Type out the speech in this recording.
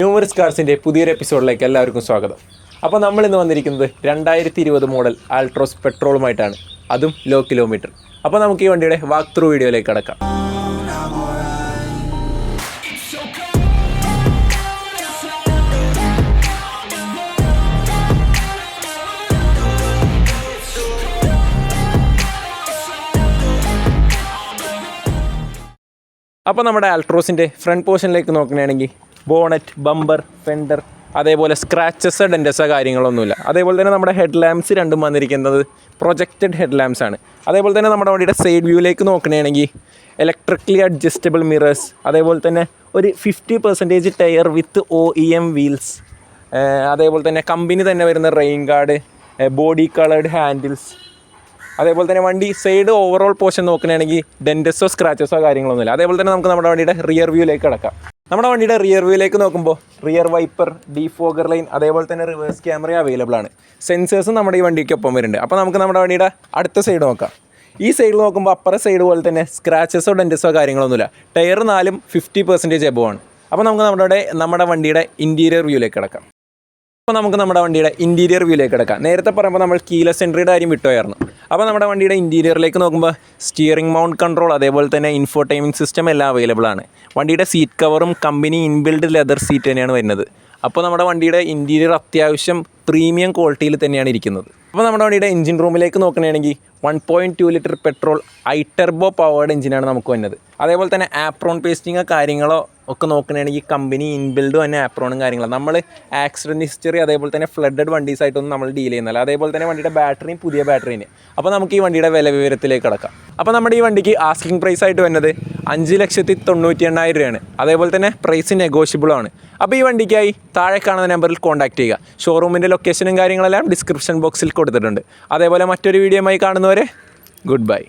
ന്യൂമറിസ് കാർസിന്റെ പുതിയൊരു എപ്പിസോഡിലേക്ക് എല്ലാവർക്കും സ്വാഗതം. അപ്പോൾ നമ്മൾ ഇന്ന് വന്നിരിക്കുന്നത് രണ്ടായിരത്തി ഇരുപത് മോഡൽ ആൾട്രോസ് പെട്രോളുമായിട്ടാണ് അതും ലോ കിലോമീറ്റർ അപ്പോൾ നമുക്ക് ഈ വണ്ടിയുടെ വാക്ക് ത്രൂ വീഡിയോയിലേക്ക് കടക്കാം. അപ്പോൾ നമ്മുടെ അൾട്രോസിന്റെ ഫ്രണ്ട് പോർഷനിലേക്ക് നോക്കുകയാണെങ്കിൽ ബോണറ്റ് ബമ്പർ ഫെൻഡർ അതേപോലെ സ്ക്രാച്ചസ് ഡെന്റസ് കാര്യങ്ങളൊന്നുമില്ല. അതേപോലെ തന്നെ നമ്മുടെ ഹെഡ് ലാമ്പ്സ് രണ്ടും വന്നിരിക്കുന്നത് പ്രൊജക്റ്റഡ് ഹെഡ് ലാമ്പ്സ് ആണ്. അതേപോലെ തന്നെ നമ്മുടെ വണ്ടിയുടെ സൈഡ് വ്യൂയിലേക്ക് നോക്കണമെങ്കിൽ ഇലക്ട്രിക്കലി അഡ്ജസ്റ്റബിൾ മിറേഴ്സ് അതേപോലെ തന്നെ ഒരു fifty percentage tyre with O E M wheels അതേപോലെ തന്നെ കമ്പനി തന്നെ വരുന്ന rain guard body coloured handles അതേപോലെ തന്നെ വണ്ടി സൈഡ് ഓവറോൾ പോർഷൻ നോക്കുകയാണെങ്കിൽ ഡെന്റസോ സ്ക്രാച്ചസോ കാര്യങ്ങളൊന്നുമില്ല. അതേപോലെ തന്നെ നമുക്ക് നമ്മുടെ വണ്ടിയുടെ റിയർ വ്യൂയിലേക്ക് കിടക്കാം. നമ്മുടെ വണ്ടിയുടെ റിയർ വ്യൂയിലേക്ക് നോക്കുമ്പോൾ റിയർ വൈപ്പർ ഡീഫോഗർ ലൈൻ അതേപോലെ തന്നെ റിവേഴ്സ് ക്യാമറ അവൈലബിൾ ആണ്. സെൻസേഴ്സും നമ്മുടെ ഈ വണ്ടിക്ക് ഒപ്പം വരുന്നുണ്ട്. അപ്പോൾ നമുക്ക് നമ്മുടെ വണ്ടിയുടെ അടുത്ത സൈഡ് നോക്കാം. ഈ സൈഡിൽ നോക്കുമ്പോൾ അപ്പുറ സൈഡ് പോലെ തന്നെ സ്ക്രാച്ചസോ ഡെന്റസോ കാര്യങ്ങളൊന്നുമില്ല. ടയർ നാലും ഫിഫ്റ്റി പെർസെന്റേജ് എബോ ആണ്. അപ്പോൾ നമുക്ക് നമ്മുടെ നമ്മുടെ വണ്ടിയുടെ ഇന്റീരിയർ വ്യൂയിലേക്ക് കിടക്കാം. അപ്പോൾ നമുക്ക് നമ്മുടെ വണ്ടിയുടെ ഇന്റീരിയർ വ്യൂയിലേക്ക് കിടക്കാം. നേരത്തെ പറയുമ്പോൾ നമ്മൾ കീലസ് എൻട്രിയുടെ കാര്യം വിട്ടുപോയായിരുന്നു. അപ്പോൾ നമ്മുടെ വണ്ടിയുടെ ഇന്റീരിയറിലേക്ക് നോക്കുമ്പോൾ സ്റ്റിയറിംഗ് മൗണ്ട് കൺട്രോൾ അതേപോലെ തന്നെ ഇൻഫോടൈമിംഗ് സിസ്റ്റം എല്ലാം അവൈലബിൾ ആണ്. വണ്ടിയുടെ സീറ്റ് കവറും കമ്പനി ഇൻബിൽഡ് ലെതർ സീറ്റ് തന്നെയാണ് വരുന്നത്. അപ്പോൾ നമ്മുടെ വണ്ടിയുടെ ഇന്റീരിയർ അത്യാവശ്യം പ്രീമിയം ക്വാളിറ്റിയിൽ തന്നെയാണ് ഇരിക്കുന്നത്. അപ്പോൾ നമ്മുടെ വണ്ടിയുടെ എഞ്ചിൻ റൂമിലേക്ക് നോക്കുകയാണെങ്കിൽ one point two litre petrol i turbo powered എഞ്ചിനാണ് നമുക്ക് വന്നത്. അതേപോലെ തന്നെ ആപ്രോൺ പേസ്റ്റിങ്ങോ കാര്യങ്ങളോ ഒക്കെ നോക്കുകയാണെങ്കിൽ കമ്പനി ഇൻബിൽഡ് തന്നെ ആപ്രോണും കാര്യങ്ങളും. നമ്മൾ ആക്സിഡന്റ് ഹിസ്റ്ററി അതേപോലെ തന്നെ ഫ്ലഡഡ് വണ്ടീസായിട്ടൊന്നും നമ്മൾ ഡീൽ ചെയ്യുന്നില്ല. അതേപോലെ തന്നെ വണ്ടിയുടെ ബാറ്ററിയും പുതിയ ബാറ്ററിയും അപ്പോൾ നമുക്ക് ഈ വണ്ടിയുടെ വില വിവരത്തിലേക്ക് കിടക്കാം. അപ്പോൾ നമ്മുടെ ഈ വണ്ടിക്ക് ആസ്കിംഗ് പ്രൈസ് ആയിട്ട് വരുന്നത് അഞ്ച് ലക്ഷത്തി തൊണ്ണൂറ്റി എണ്ണായിരം രൂപയാണ്. അതേപോലെ തന്നെ പ്രൈസ് നെഗോഷ്യബിൾ ആണ്. അപ്പോൾ ഈ വണ്ടിക്കായി താഴെ കാണുന്ന നമ്പറിൽ കോൺടാക്ട് ചെയ്യുക. ഷോറൂമിന്റെ ലൊക്കേഷനും കാര്യങ്ങളെല്ലാം ഡിസ്ക്രിപ്ഷൻ ബോക്സിൽ കൊടുത്തിട്ടുണ്ട്. അതേപോലെ മറ്റൊരു വീഡിയോ ആയി കാണുന്നവരെ ഗുഡ് ബൈ